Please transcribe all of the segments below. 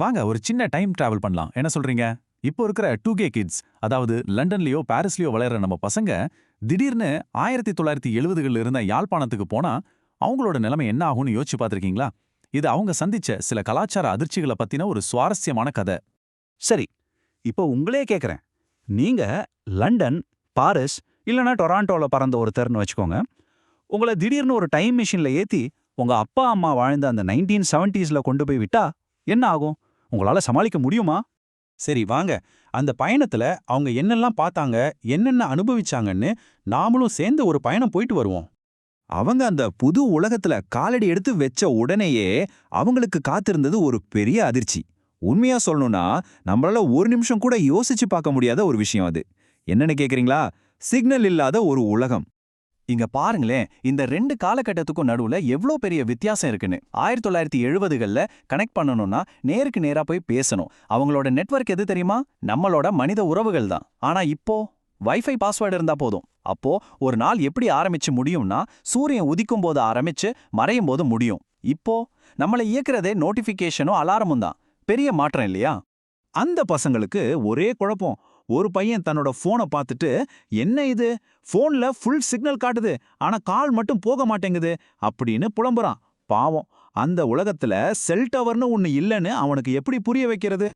வாங்க ஒரு சின்ன டைம் டிராவல் பண்ணலாம். என்ன சொல்றீங்க? இப்போ இருக்கிற டூ கே கிட்ஸ் அதாவது லண்டன்லயோ பாரிஸ்லயோ வளர்ற நம்ம பசங்க திடீர்னு ஆயிரத்தி தொள்ளாயிரத்தி எழுபதுகளில் இருந்த யாழ்ப்பாணத்துக்கு போனா அவங்களோட நிலைமை என்ன ஆகும்னு யோசிச்சு பார்த்துருக்கீங்களா? இது அவங்க சந்திச்ச சில கலாச்சார அதிர்ச்சிகளை பத்தின ஒரு சுவாரஸ்யமான கதை. சரி இப்போ உங்களே கேட்குறேன் நீங்க லண்டன் பாரிஸ் இல்லைனா டொராண்டோவில் பறந்த ஒரு தெருன்னு வச்சுக்கோங்க. உங்களை திடீர்னு ஒரு டைம் மிஷின்ல ஏத்தி உங்க அப்பா அம்மா வாழ்ந்த அந்த நைன்டீன் செவன்ட்டீஸில் கொண்டு போய் விட்டா என்ன ஆகும்? உங்களால சமாளிக்க முடியுமா? சரி வாங்க. அந்த பயணத்துல அவங்க என்னெல்லாம் பார்த்தாங்க என்னென்ன அனுபவிச்சாங்கன்னு நாமளும் சேர்ந்து ஒரு பயணம் போயிட்டு வருவோம். அவங்க அந்த புது உலகத்துல காலடி எடுத்து வெச்ச உடனேயே அவங்களுக்கு காத்திருந்தது ஒரு பெரிய அதிர்ச்சி. உண்மையா சொல்லணும்னா நம்மளால ஒரு நிமிஷம் கூட யோசிச்சு பார்க்க முடியாத ஒரு விஷயம் அது. என்னன்னு கேக்குறீங்களா? சிக்னல் இல்லாத ஒரு உலகம். இங்க பாருங்களேன் இந்த ரெண்டு காலகட்டத்துக்கும் நடுவுல எவ்ளோ பெரிய வித்தியாசம் இருக்குன்னு. ஆயிரத்தி தொள்ளாயிரத்தி எழுபதுகளில் கனெக்ட் பண்ணணும்னா நேருக்கு நேரா போய் பேசணும். அவங்களோட நெட்வொர்க் எது தெரியுமா? நம்மளோட மனித உறவுகள் தான். ஆனா இப்போ வைஃபை பாஸ்வேர்டு இருந்தா போதும். அப்போ ஒரு நாள் எப்படி ஆரம்பிச்சு முடியும்னா சூரியன் உதிக்கும் போது ஆரம்பிச்சு மறையும் போது முடியும். இப்போ நம்மளை இயக்குறதே நோட்டிஃபிகேஷனும் அலாரமும் தான். பெரிய மாற்றம் இல்லையா? அந்த பசங்களுக்கு ஒரே குழப்பம். ஒரு பையன் தன்னோட போனை பார்த்துட்டு என்ன இது? போன்ல ஃபுல் சிக்னல் காட்டுது. ஆனா கால் மட்டும் போக மாட்டேங்குது. அப்படின்னு புலம்புறான். பாவம். அந்த உலகத்துல செல் டவர்னு ஒன்னு இல்லைன்னு அவனுக்கு எப்படி புரிய வைக்கிறது?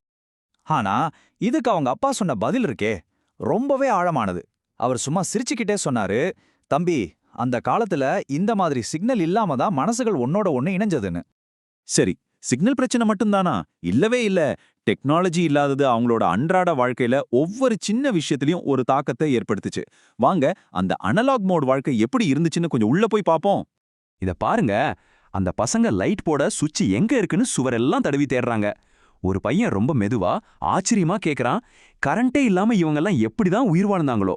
ஆனா இதுக்கு அவங்க அப்பா சொன்ன பதில் இருக்கே. ரொம்பவே ஆழமானது. அவர் சும்மா சிரிச்சுக்கிட்டே சொன்னாரு தம்பி அந்த காலத்துல இந்த மாதிரி சிக்னல் இல்லாம தான் மனசுகள் ஒன்னோட ஒண்ணு இணைஞ்சதுன்னு. சரி. சிக்னல் பிரச்சனை மட்டும்தானா? இல்லவே இல்ல. டெக்னாலஜி இல்லாதது அவங்களோட அன்றாட வாழ்க்கையில ஒவ்வொரு சின்ன விஷயத்திலையும் ஒரு தாக்கத்தை ஏற்படுத்துச்சு. வாங்க அந்த அனலாக் மோட் வாழ்க்கை எப்படி இருந்துச்சுன்னு கொஞ்சம் உள்ள போய் பாப்போம். இத பாருங்க. அந்த பசங்க லைட் போட சுவிட்ச் எங்க இருக்குன்னு சுவரெல்லாம் தடவி தேடுறாங்க. ஒரு பையன் ரொம்ப மெதுவா ஆச்சரியமா கேக்குறான் கரண்டே இல்லாம இவங்கெல்லாம் எப்படிதான் உயிர் வாழ்ந்தாங்களோ?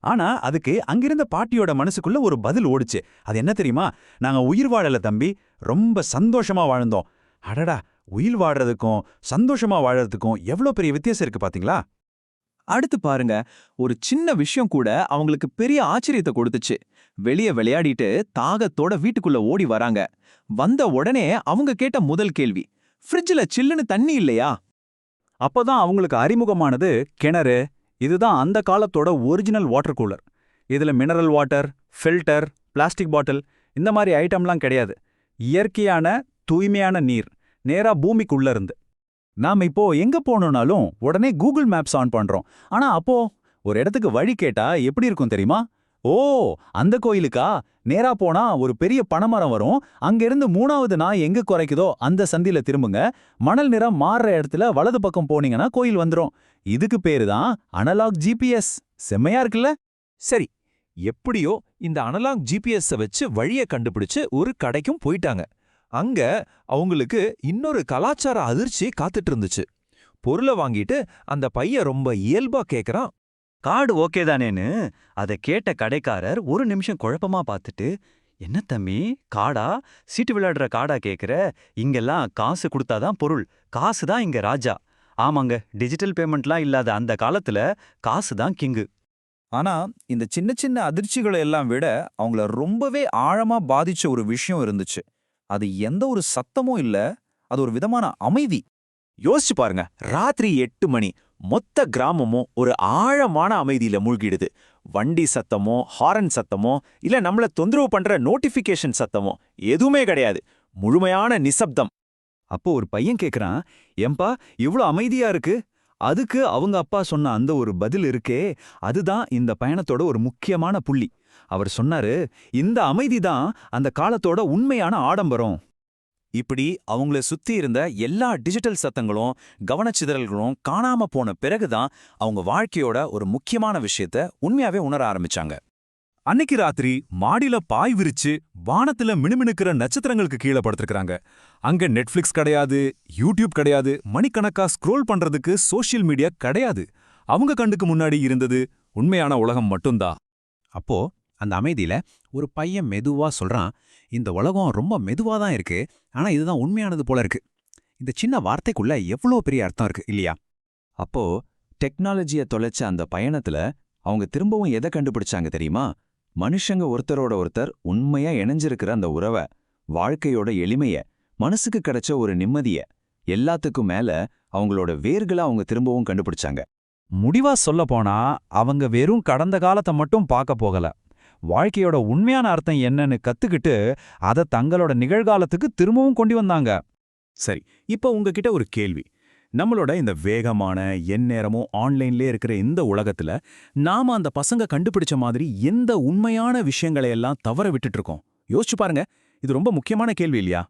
ஆனா அதுக்கு அங்கிருந்த பாட்டியோட மனசுக்குள்ள ஒரு பதில் ஓடுச்சு. அது என்ன தெரியுமா? நாங்க உயிர் வாழல தம்பி. ரொம்ப சந்தோஷமா வாழ்ந்தோம். அடடா உயிர் வாடுறதுக்கும் சந்தோஷமா வாழறதுக்கும் எவ்வளோ பெரிய வித்தியாசம் இருக்கு பாத்தீங்களா? அடுத்து பாருங்க ஒரு சின்ன விஷயம் கூட அவங்களுக்கு பெரிய ஆச்சரியத்தை கொடுத்துச்சு. வெளிய விளையாடிட்டு தாகத்தோட வீட்டுக்குள்ள ஓடி வராங்க. வந்த உடனே அவங்க கேட்ட முதல் கேள்வி ஃப்ரிட்ஜில் சில்லுன்னு தண்ணி இல்லையா? அப்போதான் அவங்களுக்கு அறிமுகமானது கிணறு. இதுதான் அந்த காலத்தோட ஒரிஜினல் வாட்டர் கூலர் இதுல mineral water filter plastic bottle இந்த மாதிரி ஐட்டம்லாம் கிடையாது. இயற்கையான தூய்மையான நீர் நேரா பூமிக்குள்ள இருந்து நாம இப்போ எங்க போகணும்னாலும் உடனே கூகுள் மேப்ஸ் ஆன் பண்றோம். ஆனா அப்போ ஒரு இடத்துக்கு வழி கேட்டா எப்படி இருக்கும் தெரியுமா? ஓ அந்த கோயிலுக்கா? நேரா போனா ஒரு பெரிய பனைமரம் வரும். அங்கிருந்து மூணாவது நாய் எங்க குறைக்குதோ அந்த சந்தில திரும்புங்க. மணல் நிறம் மாறுற இடத்துல வலது பக்கம் போனீங்கன்னா கோயில் வந்துரும். இதுக்கு பேரு தான் அனலாக் ஜிபிஎஸ் செம்மையா இருக்குல்ல? சரி எப்படியோ இந்த அனலாக் ஜிபிஎஸ்ஸை வச்சு வழிய கண்டுபிடிச்சு ஒரு கடைக்கும் போயிட்டாங்க. அங்க அவங்களுக்கு இன்னொரு கலாச்சார அதிர்ச்சி காத்துட்டு இருந்துச்சு. பொருளை வாங்கிட்டு அந்த பையன் ரொம்ப இயல்பா கேக்குறான். கார்டு ஓகே தானேன்னு அதை கேட்ட கடைக்காரர் ஒரு நிமிஷம் குழப்பமா பார்த்துட்டு என்ன தம்பி காடா? சீட்டு விளையாடுற காடா கேக்குற? இங்கெல்லாம் காசு கொடுத்தாதான் பொருள். காசு தான் இங்க ராஜா. ஆமாங்க டிஜிட்டல் பேமெண்ட்லாம் இல்லாத அந்த காலத்துல காசு தான் கிங்கு. ஆனா இந்த சின்ன சின்ன அதிர்ச்சிகளை எல்லாம் விட அவங்கள ரொம்பவே ஆழமா பாதிச்ச ஒரு விஷயம் இருந்துச்சு. அது எந்த ஒரு சத்தமும் இல்ல அது ஒரு விதமான அமைதி. யோசிச்சு பாருங்க ராத்திரி எட்டு மணி மொத்த கிராமமும் ஒரு ஆழமான அமைதியில மூழ்கிடுது. வண்டி சத்தமோ ஹாரன் சத்தமோ இல்ல நம்மள தொந்தரவு பண்ற நோட்டிஃபிகேஷன் சத்தமோ எதுவுமே கிடையாது. முழுமையான நிசப்தம். அப்போ ஒரு பையன் கேக்குறான் ஏம்பா இவ்ளோ அமைதியா இருக்கு? அதுக்கு அவங்க அப்பா சொன்ன அந்த ஒரு பதில் இருக்கே அதுதான் இந்த பயணத்தோட ஒரு முக்கியமான புள்ளி. அவர் சொன்னாரு இந்த அமைதி தான் அந்த காலத்தோட உண்மையான ஆடம்பரம். இப்படி அவங்கள சுத்தி இருந்த எல்லா டிஜிட்டல் சத்தங்களும் கவனச்சிதறல்களும் காணாம போன பிறகுதான் அவங்க வாழ்க்கையோட ஒரு முக்கியமான விஷயத்த உண்மையாவே உணர ஆரம்பிச்சாங்க. அன்னைக்கு ராத்திரி மாடியில பாய் விரிச்சு வானத்துல மினுமினுக்கிற நட்சத்திரங்களுக்கு கீழே படுத்திருக்கிறாங்க. அங்க நெட்ஃபிளிக்ஸ் கிடையாது யூடியூப் கிடையாது மணிக்கணக்கா ஸ்க்ரோல் பண்றதுக்கு சோஷியல் மீடியா கிடையாது. அவங்க கண்ணுக்கு முன்னாடி இருந்தது உண்மையான உலகம் மட்டும்தான். அப்போ அந்த அமைதியில் ஒரு பையன் மெதுவா சொல்றான் இந்த உலகம் ரொம்ப மெதுவா தான் இருக்கு ஆனா இதுதான் உண்மையானது போல இருக்கு. இந்த சின்ன வார்த்தைக்குள்ள எவ்வளோ பெரிய அர்த்தம் இருக்கு இல்லையா? அப்போ டெக்னாலஜிய தொலைச்ச அந்த பயணத்துல அவங்க திரும்பவும் எதை கண்டுபிடிச்சாங்க தெரியுமா? மனுஷங்க ஒருத்தரோட ஒருத்தர் உண்மையா இணைஞ்சிருக்கிற அந்த உறவை வாழ்க்கையோட எளிமைய மனசுக்கு கிடைச்ச ஒரு நிம்மதிய எல்லாத்துக்கும் மேல அவங்களோட வேர்களை அவங்க திரும்பவும் கண்டுபிடிச்சாங்க. முடிவா சொல்ல போனா அவங்க வெறும் கடந்த காலத்தை மட்டும் பார்க்க போகல. வாழ்க்கையோட உண்மையான அர்த்தம் என்னன்னு கத்துக்கிட்டு அதை தங்களோட நிகழ்காலத்துக்கு திரும்பவும் கொண்டு வந்தாங்க. சரி இப்போ உங்ககிட்ட ஒரு கேள்வி. நம்மளோட இந்த வேகமான எந்நேரமும் ஆன்லைன்லயே இருக்கிற இந்த உலகத்துல நாம அந்த பசங்க கண்டுபிடிச்ச மாதிரி எந்த உண்மையான விஷயங்களை எல்லாம் தவற விட்டுட்டு இருக்கோம்? யோசிச்சு பாருங்க. இது ரொம்ப முக்கியமான கேள்வி இல்லையா?